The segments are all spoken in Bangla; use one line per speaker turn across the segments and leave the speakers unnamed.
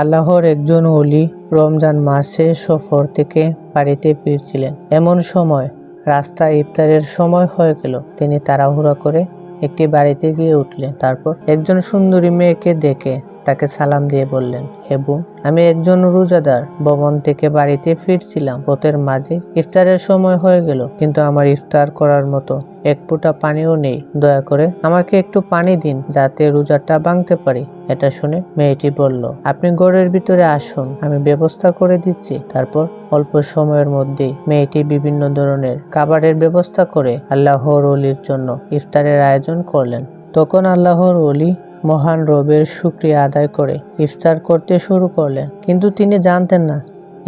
আল্লাহর একজন অলি রমজান মাসের সফর থেকে বাড়িতে ফিরছিলেন। এমন সময় রাস্তা ইফতারের সময় হয়ে গেল। তিনি তাড়াহুড়া করে একটি বাড়িতে গিয়ে উঠলেন। তারপর একজন সুন্দরী মেয়েকে দেখে তাকে সালাম দিয়ে বললেন বোন, আমি একজন রোজাদার। ভবন থেকে বাড়িতে ফিরছিলাম। পথের মাঝে ইফতারের সময় হয়ে গেল, কিন্তু আমার ইফতার করার মতো এক ফোঁটা পানিও নেই। দয়া করে আমাকে একটু পানি দিন, যাতে রোজাটা ভাঙতে পারি। এটা শুনে মেয়েটি বলল, আপনি ঘরের ভিতরে আসুন, আমি ব্যবস্থা করে দিচ্ছি। তারপর অল্প সময়ের মধ্যেই মেয়েটি বিভিন্ন ধরনের খাবারের ব্যবস্থা করে আল্লাহর অলির জন্য ইফতারের আয়োজন করলেন। তখন আল্লাহর অলি মহান রবের শুক্রিয়া আদায় করে ইফতার করতে শুরু করলেন। কিন্তু তিনি জানতেন না,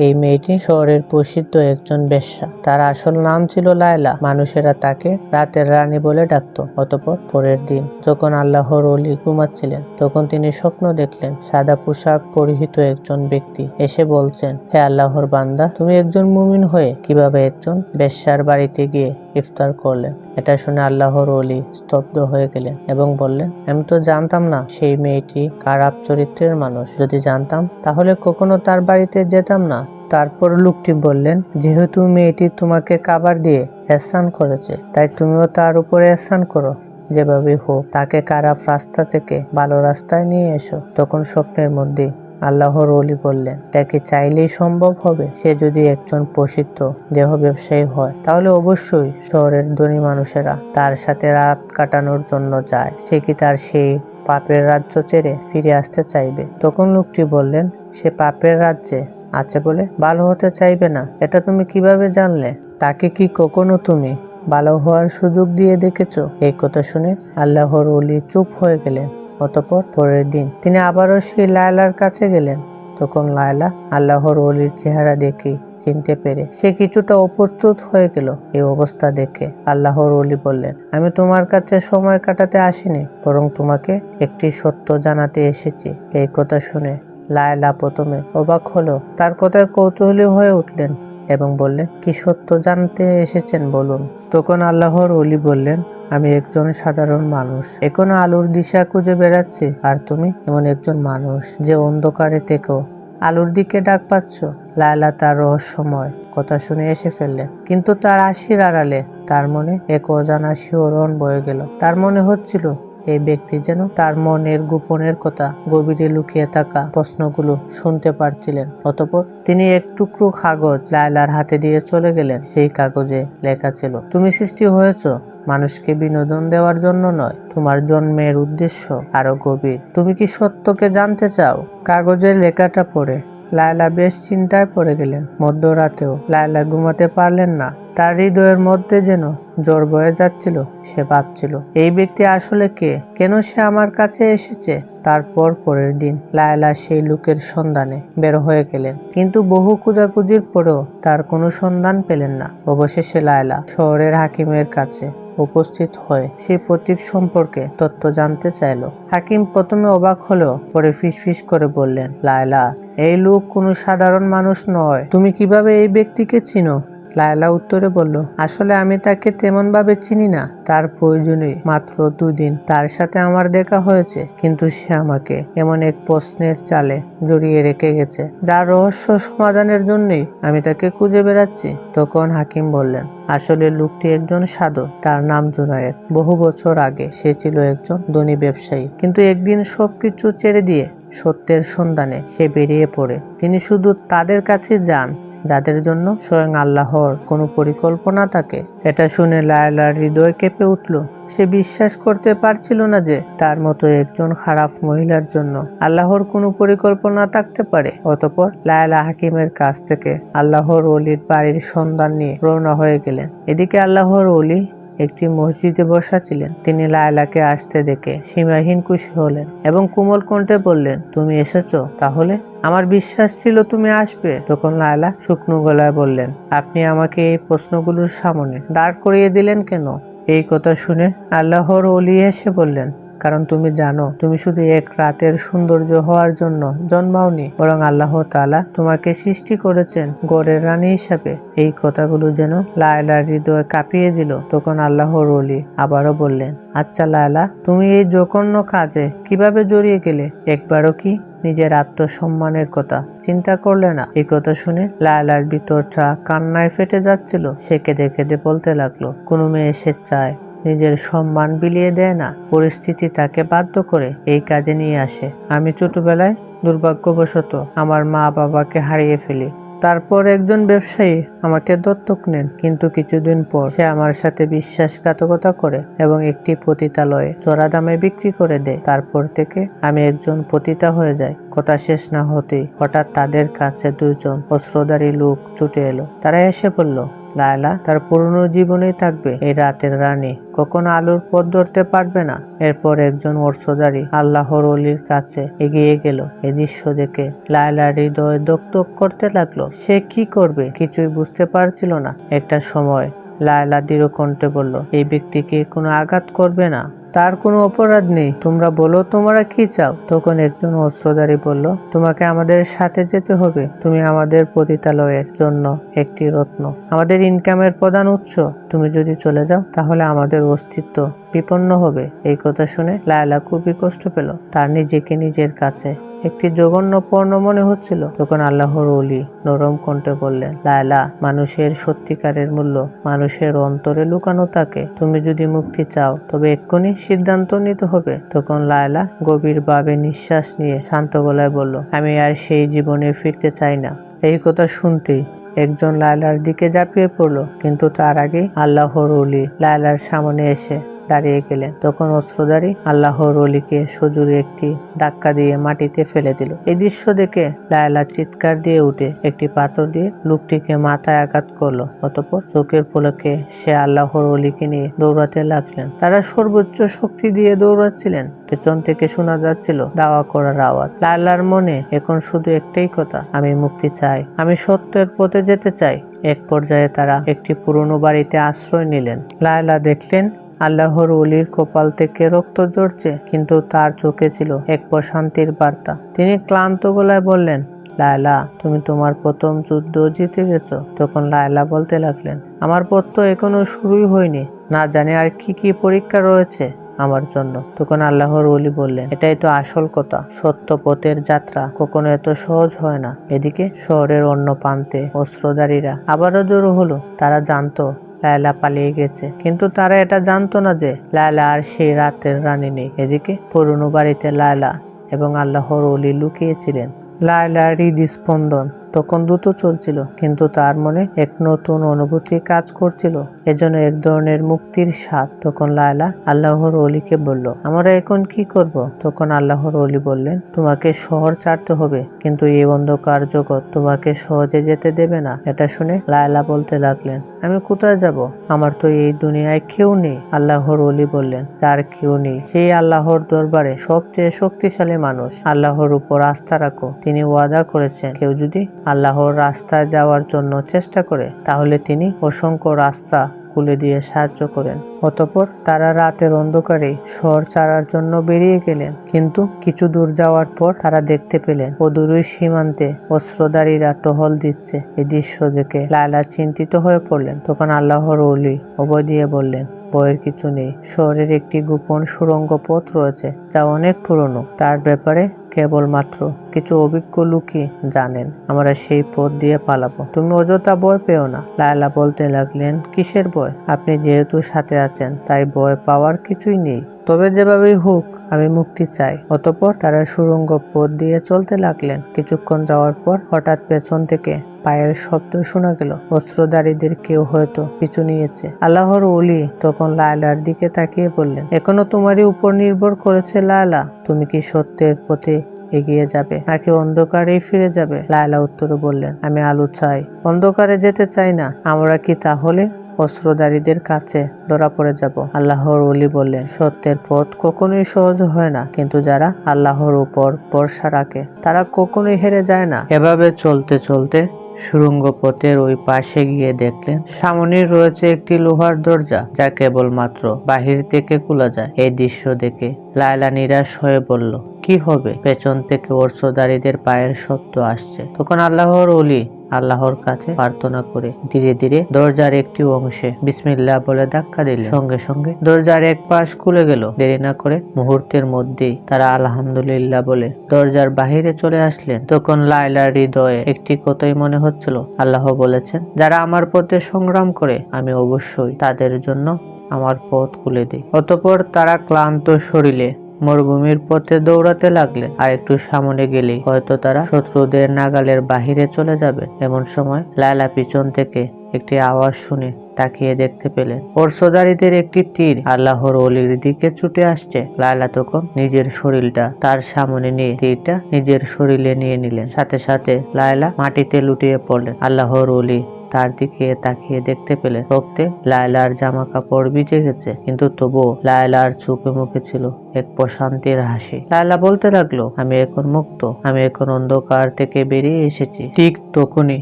এই মেয়েটি শহরের প্রসিদ্ধ একজন বেশ্যা। তার আসল নাম ছিল লায়লা। মানুষেরা তাকে রাতের রানী বলে ডাকতো। অতপর পরের দিন যখন আল্লাহর অলি ঘুমাচ্ছিলেন, তখন তিনি স্বপ্ন দেখলেন, সাদা পোশাক পরিহিত একজন ব্যক্তি। এসে বলছেন, হে আল্লাহর বান্দা, তুমি একজন মুমিন হয়ে কীভাবে একজন বেশ্যার বাড়িতে গিয়ে ইফতার করলেন। এটা শুনে আল্লাহর অলি স্তব্ধ হয়ে গেলেন এবং বললেন, আমি তো জানতাম না সেই মেয়েটি খারাপ চরিত্রের মানুষ। যদি জানতাম, তাহলে কখনো তার বাড়িতে যেতাম না। তারপর লোকটি বললেন, যেহেতু মেয়েটি তোমাকে কাবার দিয়ে এহসান করেছে, তাই তুমিও তার উপরে এহসান করো। যেভাবে হোক, তাকে খারাপ রাস্তা থেকে ভালো রাস্তায় নিয়ে এসো। তখন স্বপ্নের মধ্যে আল্লাহর অলি বললেন তাকে চাইলেই সম্ভব হবে? সে যদি একজন প্রসিদ্ধ দেহ ব্যবসায়ী হয়, তাহলে অবশ্যই শহরের ধনী মানুষেরা তার সাথে রাত কাটানোর জন্য যায়। সে কি তার সেই পাপের রাজ্য ছেড়ে ফিরে আসতে চাইবে? তখন লোকটি বললেন, সে পাপের রাজ্যে আছে বলে ভালো হতে চাইবে না। এটা তুমি কীভাবে জানলে? তাকে কি কখনো তুমি ভালো হওয়ার সুযোগ দিয়ে দেখেছ? এই কথা শুনে আল্লাহর অলি চুপ হয়ে গেলেন। অতপর পরের দিন তিনি আবারও সেই লায়লার কাছে গেলেন। তখন লায়লা আল্লাহর অলির চেহারা দেখে চিনতে পেরে সে কিছুটা অপ্রস্তুত হয়ে গেল এই অবস্থা দেখে। আল্লাহর অলি বললেন, আমি তোমার কাছে সময় কাটাতে আসিনি, বরং তোমাকে একটি সত্য জানাতে এসেছি। এই কথা শুনে লায়লা প্রথমে অবাক হলো, তার কথায় কৌতূহলী হয়ে উঠলেন এবং বললেন, কি সত্য জানতে এসেছেন বলুন? তখন আল্লাহর অলি বললেন আমি একজন সাধারণ মানুষ। এখনও আলোর দিশা খুঁজে বেড়াচ্ছি, আর তুমি এমন একজন মানুষ যে অন্ধকারে থেকেও আলোর দিকে ডাক পাচ্ছ? লায়লা তার রহস্যময় কথা শুনে এসে ফেললেন কিন্তু তার হাসির আড়ালে তার মনে এক অজানা শিহরণ বয়ে গেল। তার মনে হচ্ছিল, এই ব্যক্তি যেন তার মনের গোপনের কথা গভীরে লুকিয়ে থাকা প্রশ্নগুলো শুনতে পারছিলেন। অতপর তিনি এক টুকরো কাগজ লায়লার হাতে দিয়ে চলে গেলেন। সেই কাগজে লেখা ছিল, তুমি সৃষ্টি হয়েছ মানুষকে বিনোদন দেওয়ার জন্য নয়, তোমার জন্মের উদ্দেশ্য আরও গভীর। তুমি কি সত্যকে জানতে চাও? কাগজের লেখাটা পড়ে। লায়লা বেশ চিন্তায় পড়ে গেলেন। মধ্যরাতেও লায়লা ঘুমাতে পারলেন না। তার হৃদয়ের মধ্যে যেন জ্বর বয়ে যাচ্ছিল, সে ভাবছিল, এই ব্যক্তি আসলে কে? কেন সে আমার কাছে এসেছে? তারপর পরের দিন লায়লা সেই লোকের সন্ধানে বের হয়ে গেলেন। কিন্তু বহু খোঁজাখুঁজির পরেও তার কোনো সন্ধান পেলেন না। অবশেষে লায়লা শহরের হাকিমের কাছে উপস্থিত হয়ে। সেই প্রতীক সম্পর্কে তথ্য জানতে চাইল। হাকিম প্রথমে অবাক হলেও পরে ফিসফিস করে বললেন, লায়লা, এই লোক কোনো সাধারণ মানুষ নয়। তুমি কীভাবে এই ব্যক্তিকে চিনো? লায়লা উত্তরে বলল, আসলে আমি তাকে তেমন ভাবে চিনি না। তার প্রয়োজনে মাত্র দুদিন তার সাথে আমার দেখা হয়েছে, কিন্তু সে আমাকে এমন এক প্রশ্নের চালে জড়িয়ে রেখে গেছে। যার রহস্য সমাধানের জন্যই আমি তাকে খুঁজে বেড়াচ্ছি। তখন হাকিম বললেন, আসলে লোকটি একজন সাধক। তার নাম জুনায়েদ। বহু বছর আগে সে ছিল একজন ধনী ব্যবসায়ী। কিন্তু একদিন সবকিছু ছেড়ে দিয়ে সত্যের সন্ধানে সে বেরিয়ে পড়ে। তিনি শুধু তাদের কাছে যান যাদের জন্য স্বয়ং আল্লাহর কোনো পরিকল্পনা থাকে। এটা শুনে লায়লার হৃদয় কেঁপে উঠল। সে বিশ্বাস করতে পারছিল না যে তার মতো একজন খারাপ মহিলার জন্য আল্লাহর কোনো পরিকল্পনা থাকতে পারে। অতপর লায়লা হাকিমের কাছ থেকে আল্লাহর অলির বাড়ির সন্ধান নিয়ে রওনা হয়ে গেলেন। এদিকে আল্লাহর অলি একটি মসজিদে বসা ছিলেন তিনি লায়লাকে আসতে দেখে সীমাহীন খুশি হলেন এবং কোমল কণ্ঠে বললেন, তুমি এসেছ? তাহলে আমার বিশ্বাস ছিল তুমি আসবে। তখন লায়লা শুকনো গলায় বললেন, আপনি আমাকে এই প্রশ্নগুলোর সামনে দাঁড় করিয়ে দিলেন কেন? এই কথা শুনে আল্লাহর অলি এসে বললেন কারণ তুমি জানো, তুমি শুধু এক রাতের সৌন্দর্য হওয়ার জন্য জন্মাওনি, বরং আল্লাহ তাআলা তোমাকে সৃষ্টি করেছেন গড়ের রানী হিসাবে। এই কথাগুলো যেন লায়লার হৃদয় কাঁপিয়ে দিল। তখন আল্লাহ রলি আবারও বললেন আচ্ছা লায়লা, তুমি এই জঘন্য কাজে কীভাবে জড়িয়ে গেলে? একবারও কি নিজের আত্মসম্মানের কথা চিন্তা করলে না? এই কথা শুনে লায়লার ভিতরটা কান্নায় ফেটে যাচ্ছিল। সে কেঁদে কেঁদে বলতে লাগল, কোনো মেয়ে সে চায় নিজের সম্মান বিলিয়ে দেয় না। পরিস্থিতি তাকে বাধ্য করে এই কাজে নিয়ে আসে। আমি ছোটবেলায় দুর্ভাগ্যবশত আমার মা বাবাকে হারিয়ে ফেলি। তারপর একজন ব্যবসায়ী আমাকে দত্তক নেন, কিন্তু কিছুদিন পর সে আমার সাথে বিশ্বাসঘাতকতা করে এবং একটি পতিতালয়ে চড়া দামে বিক্রি করে দেয়। তারপর থেকে আমি একজন পতিতা হয়ে যাই। কথা শেষ না হতেই হঠাৎ তাদের কাছে দুজন অস্ত্রধারী লোক ছুটে এলো। তারা এসে বলল লায়লা তার পুরনো জীবনেই থাকবে। এই রাতের রানী কখনো আলোর পথ ধরতে পারবে না। এরপর একজন অর্শধারী আল্লাহর অলির কাছে এগিয়ে গেল। এ দৃশ্য দেখে লায়লার হৃদয় দকদক করতে লাগল। সে কি করবে কিছুই বুঝতে পারছিল না। একটা সময় লায়লা দৃঢ় কণ্ঠে বলল, এই ব্যক্তিকে কোনো আঘাত করবে না। তার কোনো অপরাধ নেই। তোমরা বলো, তোমরা কি চাও? তখন একজন অস্ত্রধারী বলল, তোমাকে আমাদের সাথে যেতে হবে। তুমি আমাদের পতিতালয়ের জন্য একটি রত্ন। আমাদের ইনকামের প্রধান উৎস। তুমি যদি চলে যাও, তাহলে আমাদের অস্তিত্ব বিপন্ন হবে। এই কথা শুনে লায়লা খুবই কষ্ট পেল। তার নিজেকে নিজের কাছে একটি জঘন্য পর্ণ মনে হচ্ছিল। তখন আল্লাহর অলি নরম কণ্ঠে বললেন, লায়লা, মানুষের সত্যিকারের মূল্য, মানুষের অন্তরে লুকানো থাকে। তুমি যদি মুক্তি চাও, তবে এক্ষুনি সিদ্ধান্ত নিতে হবে। তখন লায়লা গভীরভাবে নিঃশ্বাস নিয়ে শান্ত গলায় বলল, আমি আর সেই জীবনে ফিরতে চাই না। এই কথা শুনতেই একজন লায়লার দিকে ঝাঁপিয়ে পড়ল। কিন্তু তার আগে আল্লাহর অলি লায়লার সামনে এসে দাঁড়িয়ে গেলেন তখন অস্ত্রধারী আল্লাহর অলিকে সজুরে একটি ধাক্কা দিয়ে মাটিতে ফেলে দিল। এই দৃশ্য দেখে লায়লা চিৎকার দিয়ে উঠে একটি পাথর দিয়ে লোকটিকে মাথায় আঘাত করল। অতপর চোখের পলকে সে আল্লাহর অলিকে নিয়ে দৌড়াতে লাগলেন। তারা সর্বোচ্চ শক্তি দিয়ে দৌড়াচ্ছিলেন। পেছন থেকে শোনা যাচ্ছিল দাওয়া করার আওয়াজ। লায়লার মনে এখন শুধু একটাই কথা, আমি মুক্তি চাই, আমি সত্যের পথে যেতে চাই। এক পর্যায়ে তারা একটি পুরনো বাড়িতে আশ্রয় নিলেন। লায়লা দেখলেন আল্লাহর অলির কপাল থেকে রক্ত ঝরছে, কিন্তু তার চোখে ছিল এক প্রশান্তির বার্তা। তিনি ক্লান্ত গলায় বললেন, লায়লা, তুমি তোমার প্রথম যুদ্ধ জিতে গেছো। তখন লায়লা বলতে লাগলেন, আমার পথ তো এখনও শুরুই হয়নি। না জানি আর কি কি পরীক্ষা রয়েছে আমার জন্য। তখন আল্লাহর অলি বললেন, এটাই তো আসল কথা। সত্য পথের যাত্রা কখনো এত সহজ হয় না। এদিকে শহরের অন্য প্রান্তে অস্ত্রধারীরা আবারও জড়ো হলো। তারা জানতো লায়লা পালিয়ে গেছে। কিন্তু তারা এটা জানতো না যে লায়লা আর সেই রাতের রানী নেই। এদিকে পুরনো বাড়িতে লায়লা এবং আল্লাহর অলি লুকিয়েছিলেন। লায়লার হৃদস্পন্দন তখন দ্রুত চলছিল, কিন্তু তার মনে এক নতুন অনুভূতি কাজ করছিল। এজন্য এক ধরনের মুক্তির স্বাদ। তখন লায়লা আল্লাহর অলিকে বলল, আমরা এখন কি করব? তখন আল্লাহর অলি বললেন, তোমাকে শহর ছাড়তে হবে, কিন্তু এই অন্ধকার জগৎ তোমাকে সহজে যেতে দেবে না। এটা শুনে লায়লা বলতে লাগলেন আমি কোথায় যাব? আমার তো এই দুনিয়ায় কেউ নেই, আল্লাহর অলি বললেন। যার কেউ নেই সেই আল্লাহর দরবারে সবচেয়ে শক্তিশালী মানুষ। আল্লাহর উপর আস্থা রাখো, তিনি ওয়াদা করেছেন। কেউ যদি আল্লাহর রাস্তায় যাওয়ার জন্য চেষ্টা করে, তাহলে তিনি অসংখ্য রাস্তা খুলে দিয়ে সাহায্য করেন। অতপর তারা রাতের অন্ধকারে শহর ছাড়ার জন্য বেরিয়ে গেলেন। কিন্তু কিছু দূর যাওয়ার পর তারা দেখতে পেলেন, অদূরের সীমান্তে অস্ত্রধারীরা টহল দিচ্ছে। এই দৃশ্য দেখে লালা চিন্তিত হয়ে পড়লেন। তখন আল্লাহর অলি অবয় দিয়ে বললেন ভয়ের কিছু নেই। শহরের একটি গোপন সুড়ঙ্গ পথ রয়েছে, যা অনেক পুরনো। তার ব্যাপারে কেবলমাত্র কিছু অভিজ্ঞ লোকই জানেন, আমরা সেই পথ দিয়ে পালাবো। তুমি অযথা ভয় পেও না। লায়লা বলতে লাগলেন, কিসের ভয়? আপনি যেহেতু সাথে আছেন, তাই ভয় পাওয়ার কিছুই নেই। তবে যেভাবেই হোক, আমি মুক্তি চাই। অতপর তারা সুরঙ্গ পথ দিয়ে চলতে লাগলেন। কিছুক্ষণ যাওয়ার পর হঠাৎ পেছন থেকে পায়ের শব্দ শোনা গেল। অস্ত্রধারীদের কেউ হয়তো পিছু নিয়েছে। আল্লাহর ওলি তখন লায়লার দিকে তাকিয়ে বললেন, এখনও তোমারই উপর নির্ভর করেছে লায়লা। তুমি কি সত্যের পথে এগিয়ে যাবে নাকি অন্ধকারেই ফিরে যাবে? লায়লা উত্তরে বললেন, আমি আলু চাই। অন্ধকারে যেতে চাই না। আমরা কি তাহলে অস্ত্রধারীদের কাছে ধরা পড়ে যাব? আল্লাহর ওলি বললেন, সত্যের পথ কখনোই সহজ হয় না। কিন্তু যারা আল্লাহর উপর ভরসা রাখে, তারা কখনোই হেরে যায় না। এভাবে চলতে চলতে সুড়ঙ্গ পথের ওই পাশে গিয়ে দেখলেন, সামনে রয়েছে একটি লোহার দরজা, যা কেবলমাত্র বাহির থেকে খোলা যায়। এই দৃশ্য দেখে লায়লা নিরাশ হয়ে বলল, কি হবে? পেছন থেকে অর্শদারীদের পায়ের শব্দ আসছে। তখন আল্লাহর অলি আল্লাহর কাছে প্রার্থনা করে। ধীরে ধীরে দরজার একটি অংশে বিসমিল্লাহ বলে ধাক্কা দিল। সঙ্গে সঙ্গে দরজার এক পাশ খুলে গেল। দেরি না করে মুহূর্তের মধ্যেই তারা আলহামদুলিল্লাহ বলে দরজার বাহিরে চলে আসলেন। তখন লাইলার হৃদয়ে একটি কথাই মনে হচ্ছিল। আল্লাহ বলেছেন, যারা আমার পথে সংগ্রাম করে, আমি অবশ্যই তাদের জন্য আমার পথ খুলে দিই। অতপর তারা ক্লান্ত শরীরে মরুভূমির পথে দৌড়াতে লাগলেন আর একটু সামনে গেলেই হয়তো তারা শত্রুদের নাগালের বাহিরে চলে যাবে। এমন সময় লায়লা পিছন থেকে একটি আওয়াজ শুনে তাকিয়ে দেখতে পেলেন পরশদারীদের একটি তীর আল্লাহর অলির দিকে ছুটে আসছে। লায়লা তখন নিজের শরীরটা তার সামনে নিয়ে তীরটা নিজের শরীরে নিয়ে নিলেন। সাথে সাথে লায়লা মাটিতে লুটিয়ে পড়লেন আল্লাহর অলি তার দিকে তাকিয়ে দেখতে পেলেন রক্তে লায়লার জামা কাপড় ভিজে গেছে। কিন্তু তবুও লায়লার চোখে মুখে ছিল এক প্রশান্তির হাসি। লায়লা বলতে লাগল, আমি এখন মুক্ত, আমি এখন অন্ধকার থেকে বেরিয়ে এসেছি। ঠিক তখনই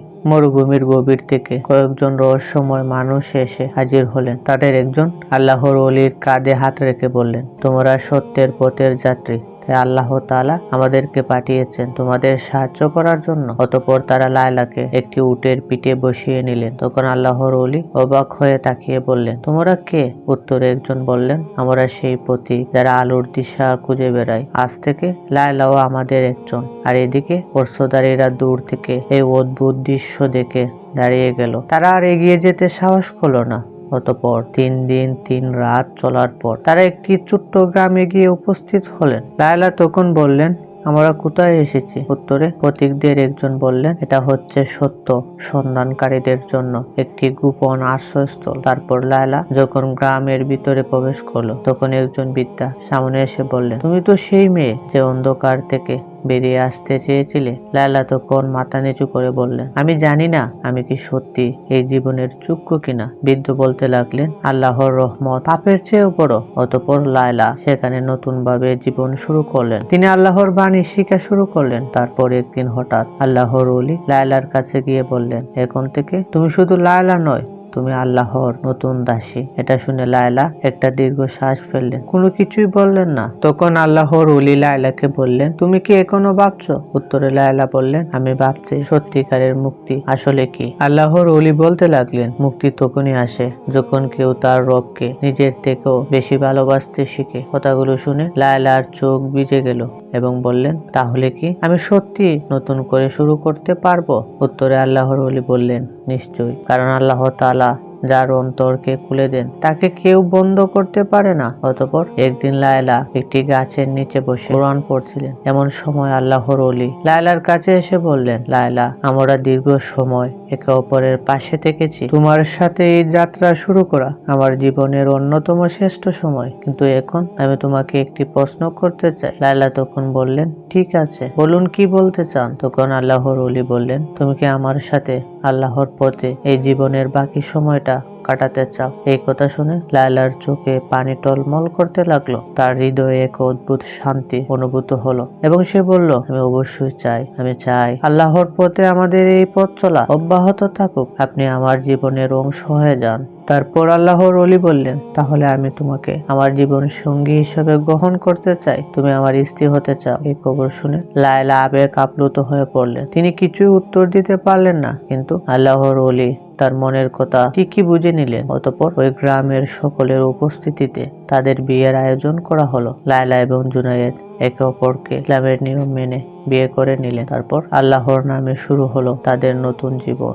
মরুভূমির গভীর থেকে কয়েকজন রহস্যময় মানুষ এসে হাজির হলেন। তাদের একজন আল্লাহর অলির কাঁধে হাত রেখে বললেন, তোমরা সত্যের পথের যাত্রী। আল্লাহ তাআলা, আমাদেরকে পাঠিয়েছেন। তোমাদের সাহায্য করার জন্য। অতপর তারা লায়লাকে একটি উটের পিঠে বসিয়ে নিলেন। তখন আল্লাহর অলি অবাক হয়ে তাকিয়ে বললেন, তোমরা কে? উত্তরে একজন বললেন, আমরা সেই পথি যারা আলোর দিশা খুঁজে বেড়াই আজ থেকে লায়লাও আমাদের একজন। আর এদিকে অর্শদারীরা দূর থেকে এই অদ্ভুত দৃশ্য দেখে দাঁড়িয়ে গেল। তারা আর এগিয়ে যেতে সাহস করল না। অতপর তিন দিন, তিন রাত চলার পর তারা একটি ছোট্ট গ্রামে গিয়ে উপস্থিত হলেন। লায়লা তখন বললেন, আমরা কোথায় এসেছি? উত্তরে প্রতীকদের একজন বললেন, এটা হচ্ছে সত্য সন্ধানকারীদের জন্য একটি গোপন আশ্রয়স্থল। তারপর লায়লা যখন গ্রামের ভিতরে প্রবেশ করল, তখন একজন বিদ্যা সামনে এসে বললেন, তুমি তো সেই মেয়ে যে অন্ধকার থেকে বেরিয়ে আসতে চেয়েছিলে? লায়লা তখন মাথা নিচু করে বললেন আমি জানি না আমি কি সত্যি এই জীবনের যোগ্য কিনা। বৃদ্ধ বলতে লাগলেন, আল্লাহর রহমত পাপের চেয়েও বড়। অতপর লায়লা সেখানে নতুন ভাবে জীবন শুরু করলেন। তিনি আল্লাহর বাণী শিখা শুরু করলেন। তারপর একদিন হঠাৎ আল্লাহর অলি লায়লার কাছে গিয়ে বললেন, এখন থেকে তুমি শুধু লায়লা নয় তুমি আল্লাহর নতুন দাসী। এটা শুনে লায়লা একটা দীর্ঘ শ্বাস ফেললেন। কোনো কিছুই বললেন না। তখন আল্লাহর উলি লায়লাকে বললেন, তুমি কি এখনও ভাবছ? উত্তরে লায়লা বললেন, আমি ভাবছি সত্যিকারের মুক্তি। আসলে কি? আল্লাহর উলি বলতে লাগলেন, মুক্তি তখনই আসে যখন কেউ তার রবকে নিজের থেকেও বেশি ভালোবাসতে শিখে। কথাগুলো শুনে লায়লার চোখ ভিজে গেল এবং বললেন, তাহলে কি আমি সত্যি নতুন করে শুরু করতে পারব? উত্তরে আল্লাহর ওলি বললেন নিশ্চয়ই, কারণ আল্লাহ তালা যার অন্তরকে খুলে দেন, তাকে কেউ বন্ধ করতে পারে না। অতপর একদিন লায়লা একটি গাছের নিচে বসে কোরআন পড়ছিলেন। এমন সময় আল্লাহর অলি লায়লার কাছে এসে বললেন, লায়লা, আমরা দীর্ঘ সময় একে অপরের পাশে থেকেছি তোমার সাথে এই যাত্রা শুরু করা আমার জীবনের অন্যতম শ্রেষ্ঠ সময়। কিন্তু এখন আমি তোমাকে একটি প্রশ্ন করতে চাই। লাইলা তখন বললেন, ঠিক আছে। বলুন কি বলতে চান? তখন আল্লাহর অলি বললেন, তুমি কি আমার সাথে আল্লাহর পথে এই জীবনের বাকি সময়টা কাটাতে চাও। এই কথা শুনে লায়লার চোখে পানি টলমল করতে লাগল। তার হৃদয়ে এক অদ্ভুত শান্তি অনুভূত হলো এবং সে বলল, আমি অবশ্যই চাই, আমি চাই। আল্লাহর পথে আমাদের এই পথ চলা অব্যাহত থাকুক। আপনি আমার জীবনের অংশ হয়ে যান। তারপর আল্লাহর অলি বললেন, তাহলে আমি তোমাকে আমার জীবন সঙ্গী হিসেবে গ্রহণ করতে চাই। তুমি আমার স্ত্রী হতে চাও। এই খবর শুনে লায়লা আবেগ আপ্লুত হয়ে পড়লেন। তিনি কিছুই উত্তর দিতে পারলেন না, কিন্তু আল্লাহর অলি তার মনের কথা ঠিকই বুঝে নিলেন। অতপর ওই গ্রামের সকলের উপস্থিতিতে তাদের বিয়ের আয়োজন করা হলো। লায়লা এবং জুনায়েদ একে অপরকে ইসলামের নিয়ম মেনে বিয়ে করে নিলেন। তারপর আল্লাহর নামে শুরু হলো তাদের নতুন জীবন।